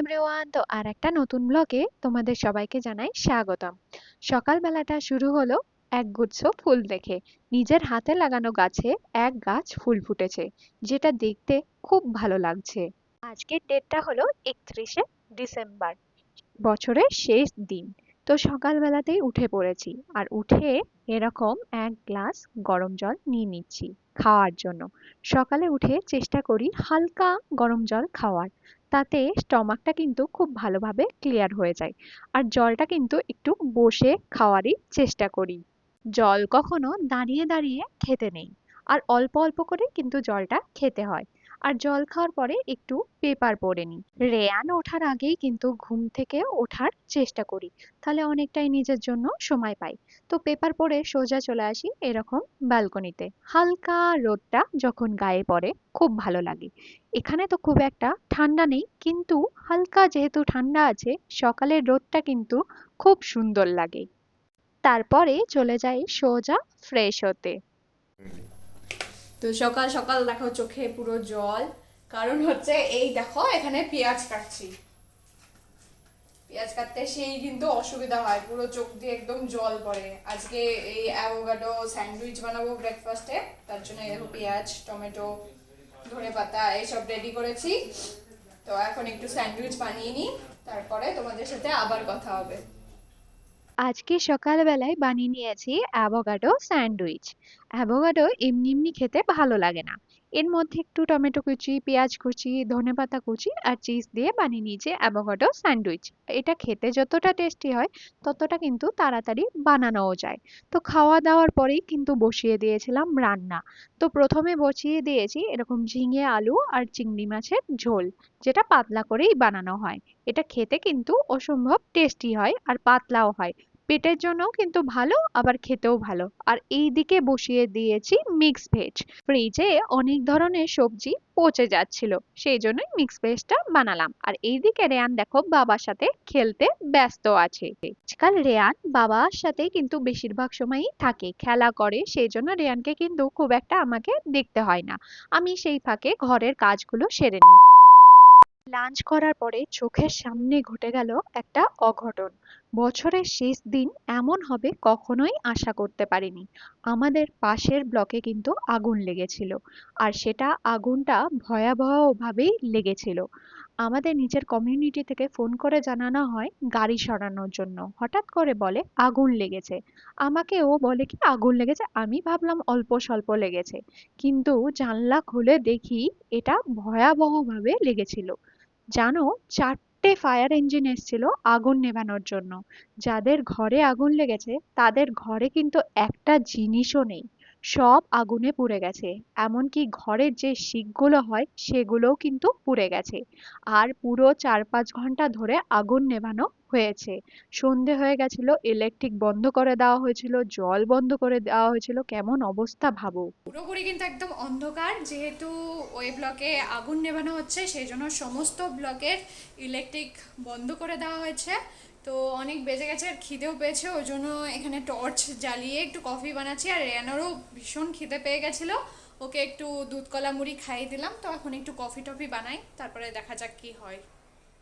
Everyone তো আর একটা নতুন ব্লগে তোমাদের সবাইকে জানাই স্বাগতম। সকালবেলাটা শুরু হলো এক গুচ্ছ ফুল দেখে। নিজের হাতে লাগানো গাছে এক গাছ ফুল ফুটেছে, যেটা দেখতে খুব ভালো লাগছে। আজকের ডেটটা হলো একত্রিশে ডিসেম্বর, বছরের শেষ দিন। তো সকালবেলাতেই উঠে পড়েছি, আর উঠে এরকম এক গ্লাস গরম জল নিয়ে নিচ্ছি। খাওয়ার জন্য। সকালে উঠে চেষ্টা করি হালকা গরম জল খাওয়ার। তাতে স্টমাকটা কিন্তু খুব ভালোভাবে ক্লিয়ার হয়ে যায়। আর জলটা কিন্তু একটু বসে খাওয়ারই চেষ্টা করি। জল কখনো দাঁড়িয়ে দাঁড়িয়ে খেতে নেই। আর অল্প অল্প করে কিন্তু জলটা খেতে হয়। আর জল খাওয়ার পরে একটু পেপার পড়ে নিই। রেয়ান ওঠার আগেই কিন্তু ঘুম থেকে ওঠার চেষ্টা করি, তাহলে অনেকটাই নিজের জন্য সময় পাই। তো পেপার পড়ে সোজা চলে আসি এরকম ব্যালকনিতে। হালকা রোদটা যখন গায়ে পড়ে, খুব ভালো লাগে। এখানে তো খুব একটা ঠান্ডা নেই, কিন্তু হালকা যেহেতু ঠান্ডা আছে, সকালের রোদটা কিন্তু খুব সুন্দর লাগে। তারপরে চলে যাই সোজা ফ্রেশ হতে। তো সকাল সকাল দেখো চোখে পুরো জল। কারণ হচ্ছে এই দেখো, এখানে পেঁয়াজ কাটছি। পেঁয়াজ কাটতে সেই কিন্তু অসুবিধা হয়, পুরো চোখ দিয়ে একদম জল পড়ে। আজকে এই অ্যাভোকাডো স্যান্ডউইচ বানাবো ব্রেকফাস্টে তার জন্য দেখো পেঁয়াজ, টমেটো, ধনে পাতা, এইসব রেডি করেছি। তো এখন একটু স্যান্ডউইচ বানিয়ে নিই, তারপরে তোমাদের সাথে আবার কথা হবে। আজকে সকালবেলায় বানিয়ে নিয়েছি অ্যাভোকাডো স্যান্ডউইচ। অ্যাভোকাডো এমনি এমনি খেতে ভালো লাগে না। এর মধ্যে একটু টমেটো কুচি, পেঁয়াজ কুচি, ধনেপাতা কুচি আর চিজ দিয়ে বানিয়ে নিয়েছি অ্যাভোকাডো স্যান্ডউইচ। এটা খেতে যতটা টেস্টি হয়, ততটা কিন্তু তাড়াতাড়ি বানানোও যায়। তো খাওয়া দাওয়ার পরেই কিন্তু বসিয়ে দিয়েছিলাম রান্না। তো প্রথমে বসিয়ে দিয়েছি এরকম ঝিঙে আলু আর চিংড়ি মাছের ঝোল, যেটা পাতলা করেই বানানো হয়। এটা খেতে কিন্তু অসম্ভব টেস্টি হয় আর পাতলাও হয়। পেটের জন্যও কিন্তু ভালো, আবার খেতেও ভালো। আর এই দিকে বসিয়ে দিয়েছি মিক্স ভেজ ফ্রিজে অনেক ধরনের সবজি পচে যাচ্ছিল, সেই জন্যই মিক্স ভেজটা বানালাম। আর এইদিকে রেয়ান দেখো বাবার সাথে খেলতে ব্যস্ত আছে। আজকাল রেয়ান বাবার সাথে কিন্তু বেশিরভাগ সময়ই থাকে, খেলা করে, সেই জন্য রেয়ানকে কিন্তু খুব একটা আমাকে দেখতে হয় না। আমি সেই ফাঁকে ঘরের কাজগুলো সেরে নিই। লাঞ্চ করার পরে চোখের সামনে ঘটে গেল একটা অঘটন। বছরের শেষ দিন এমন হবে কখনোই আশা করতে পারিনি। আমাদের পাশের ব্লকে কিন্তু আগুন লেগেছিল, আর সেটা আগুনটা ভয়াবহভাবেই লেগেছিল। আমাদের নিজের কমিউনিটি থেকে ফোন করে জানানো হয় গাড়ি সরানোর জন্য। হঠাৎ করে বলে, আগুন লেগেছে। আমাকে ও বলে, কি আগুন লেগেছে? আমি ভাবলাম, অল্প স্বল্প লেগেছে। কিন্তু জানলা খুলে দেখি এটা ভয়াবহভাবে লেগেছিল। জানো, চারটে ফায়ার ইঞ্জিন এসেছিল আগুন নেভানোর জন্য। যাদের ঘরে আগুন লেগেছে, তাদের ঘরে কিন্তু একটা জিনিসও নেই। সব আগুনে পুড়ে গেছে। এমনকি ঘরের যে শিকগুলো হয়, সেগুলোও কিন্তু পুড়ে গেছে। আর পুরো চার পাঁচ ঘণ্টা ধরে আগুন নেভানো হয়েছে। সন্ধে হয়ে গেছিল ইলেকট্রিক বন্ধ করে দেওয়া হয়েছিল, জল বন্ধ করে দেওয়া হয়েছিল। কেমন অবস্থা ভাবো পুরোপুরি কিন্তু একদম অন্ধকার। যেহেতু ওই ব্লকে আগুন নেভানো হচ্ছে, সেই জন্য সমস্ত ব্লকের ইলেকট্রিক বন্ধ করে দেওয়া হয়েছে। তো অনেক বেজে গেছে আর খিদেও পেয়েছে, ওই জন্য এখানে টর্চ জ্বালিয়ে একটু কফি বানাচ্ছি আর রেয়ানোরও ভীষণ খিদে পেয়ে গেছিল। ওকে একটু দুধ কলা মুড়ি খাইয়ে দিলাম, তো এখন একটু কফি টফি বানাই, তারপরে দেখা যাক কি হয়।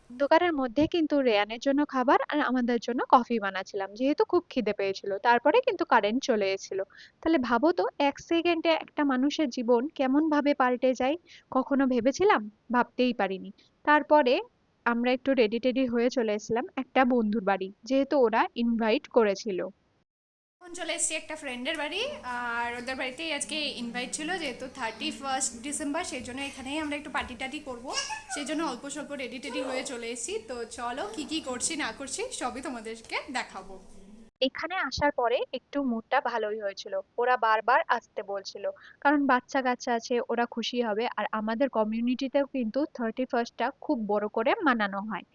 দোকানের মধ্যে কিন্তু রেয়ানের জন্য খাবার আর আমাদের জন্য কফি বানাচ্ছিলাম, যেহেতু খুব খিদে পেয়েছিল, তারপরে কিন্তু কারেন্ট চলে এসেছিল। তাহলে ভাবো তো, এক সেকেন্ডে একটা মানুষের জীবন কেমন ভাবে পাল্টে যায়, কখনো ভেবেছিলাম? ভাবতেই পারিনি। তারপরে আমরা একটু রেডি টেডি হয়ে চলে এসেছিলাম একটা বন্ধুর বাড়ি। যেহেতু ওরা ইনভাইট করেছিল। এখন চলে এসেছি একটা ফ্রেন্ডের বাড়ি, আর ওদের বাড়িতেই আজকে ইনভাইট ছিল, যেহেতু থার্টি ফার্স্ট ডিসেম্বর সেই জন্য এখানেই আমরা একটু পার্টি টাটি করব। সেই জন্য অল্প স্বল্প রেডি টেডি হয়ে চলে এসেছি। তো চলো কি কি করছি, না করছি, সবই তোমাদেরকে দেখাবো। এখানে আসার পরে একটু মুডটা ভালোই হয়েছিল। ওরা বারবার আসতে বলছিল। কারণ বাচ্চা কাচ্চা আছে, ওরা খুশি হবে। আর আমাদের কমিউনিটিতেও কিন্তু থার্টি ফার্স্টটা খুব বড় করে মানানো হয়।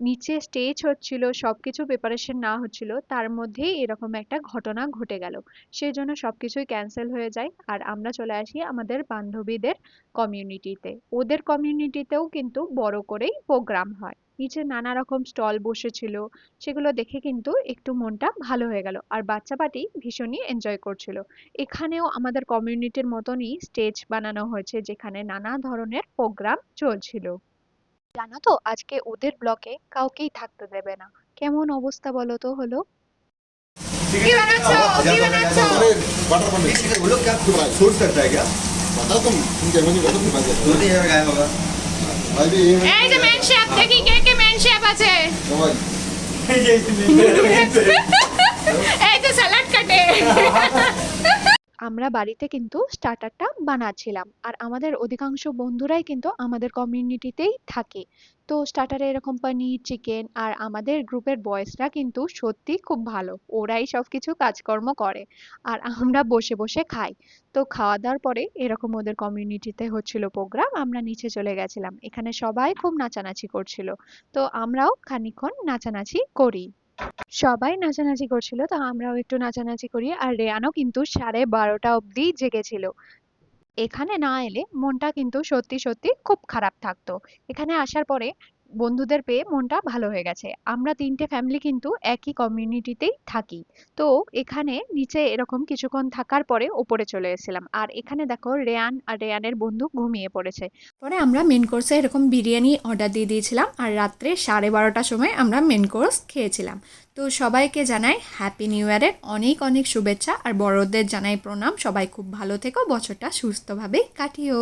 নিচে স্টেজ হচ্ছিল, সবকিছু প্রিপারেশন না হচ্ছিল। তার মধ্যেই এরকম একটা ঘটনা ঘটে গেল। সেই জন্য সবকিছুই ক্যান্সেল হয়ে যায়। আর আমরা চলে আসি আমাদের বান্ধবীদের কমিউনিটিতে ওদের কমিউনিটিতেও কিন্তু বড় করেই প্রোগ্রাম হয়। নিচে নানা রকম স্টল বসেছিল সেগুলো দেখে কিন্তু একটু মনটা ভালো হয়ে গেল আর বাচ্চা পার্টি ভীষণই এনজয় করছিল এখানেও আমাদের কমিউনিটির মতনই স্টেজ বানানো হয়েছে যেখানে নানা ধরনের প্রোগ্রাম চলছিল জানো তো আজকে ওদের ব্লকে কাউকেই থাকতে দেবে না কেমন অবস্থা বলো তো হলো কি বানাচ্ছো কি বানাচ্ছো बटर पनीर वो लोग क्या सूट करता है क्या बताओ तुम तुम जर्मनी बैठो तुम बात दो तीन जगह गया होगा भाई भी ये এই যে মেন শেফ দেখি কে কে মেন শেফ আছে भाई এই যে স্যালাড কাটে আমরা বাড়িতে কিন্তু স্টার্টারটা বানাচ্ছিলাম। আর আমাদের অধিকাংশ বন্ধুরাই কিন্তু আমাদের কমিউনিটিতেই থাকে। তো স্টার্টারে এরকম পনির চিকেন আর আমাদের গ্রুপের বয়েজরা কিন্তু সত্যি খুব ভালো। ওরাই সব কিছু কাজকর্ম করে আর আমরা বসে বসে খাই। তো খাওয়া দাওয়ার পরে এরকম ওদের কমিউনিটিতে হচ্ছিল প্রোগ্রাম আমরা নিচে চলে গেছিলাম। এখানে সবাই খুব নাচানাচি করছিল। তো আমরাও খানিকক্ষণ নাচানাচি করি। সবাই নাচানাচি করছিল, তো আমরাও একটু নাচানাচি করি। আর রেয়ানও কিন্তু সাড়ে বারোটা অবধি জেগেছিল। এখানে না এলে মনটা কিন্তু সত্যি সত্যি খুব খারাপ থাকতো। এখানে আসার পরে বন্ধুদের পেয়ে মনটা ভালো হয়ে গেছে। আমরা তিনটে ফ্যামিলি কিন্তু একই কমিউনিটিতেই থাকি। তো এখানে নিচে এরকম কিছুক্ষণ থাকার পরে ওপরে চলে এসেছিলাম। আর এখানে দেখো রেয়ান আর রেয়ানের বন্ধু ঘুমিয়ে পড়েছে। পরে আমরা মেন কোর্সে এরকম বিরিয়ানি অর্ডার দিয়ে দিয়েছিলাম আর রাত্রে সাড়ে বারোটার সময় আমরা মেন কোর্স খেয়েছিলাম। তো সবাইকে জানাই হ্যাপি নিউ ইয়ারের অনেক অনেক শুভেচ্ছা। আর বড়দের জানাই প্রণাম। সবাই খুব ভালো থেকো। বছরটা সুস্থভাবে কাটিও।